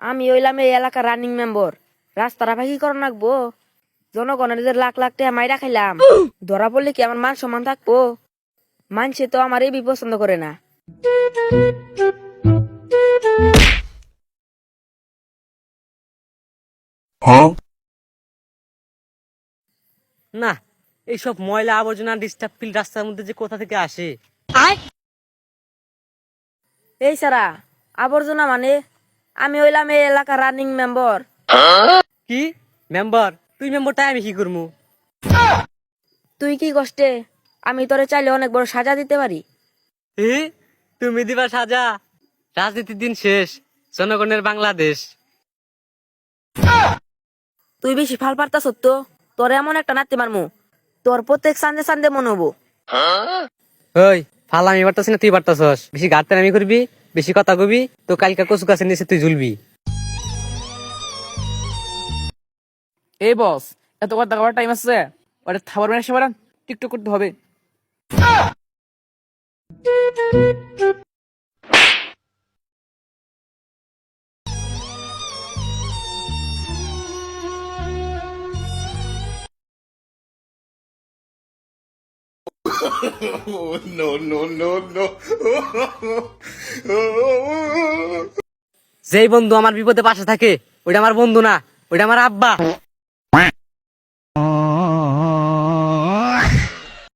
আমি হইলাম এই এলাকার রানিং মেম্বার রাস্তাটা ফাঁকি করো রাখব। জনগণের যে লাখ লাখ টাকা মাইরা খাইলাম ধরা পড়লে কি আমার মান সম্মান থাকব? মানছে তো আমার এই পছন্দ করে না। না এইসব ময়লা আবর্জনা ডিস্টার্ব ফিল রাস্তার মধ্যে যে কোথা থেকে আসে? এই সারা আবর্জনা মানে আমি হইলাম এই এলাকার রানিং মেম্বার কি? মেম্বার তুই মেম্বারটাই আমি কি করব তুই কি কষ্টে? আমি তোরে চাইলে অনেক বড় সাজা দিতে পারি। হে? তুমি দিবা সাজা। রাজনীতির দিন শেষ জনগণের বাংলাদেশ। তুই বেশি ফাল পারতা সত্য তোর এমন একটা নাতি মারমু। তোর প্রত্যেক সান্দে সান্দে মনে হব। ওই ফালা আমি পারতাছি না তুই পারতাছস। বেশি গাড়তে আমি করবি? বেশি কথা কবি তো কালকা কচু গাছের নিচে তুই ঝুলবি। এই বস এত কথা করার টাইম আছে? ওটা খাবার মানে সবার টিকটক করতে হবে। যেই বন্ধু আমার বিপদে পাশে থাকে ওইটা আমার বন্ধু না ওইটা আমার আব্বা।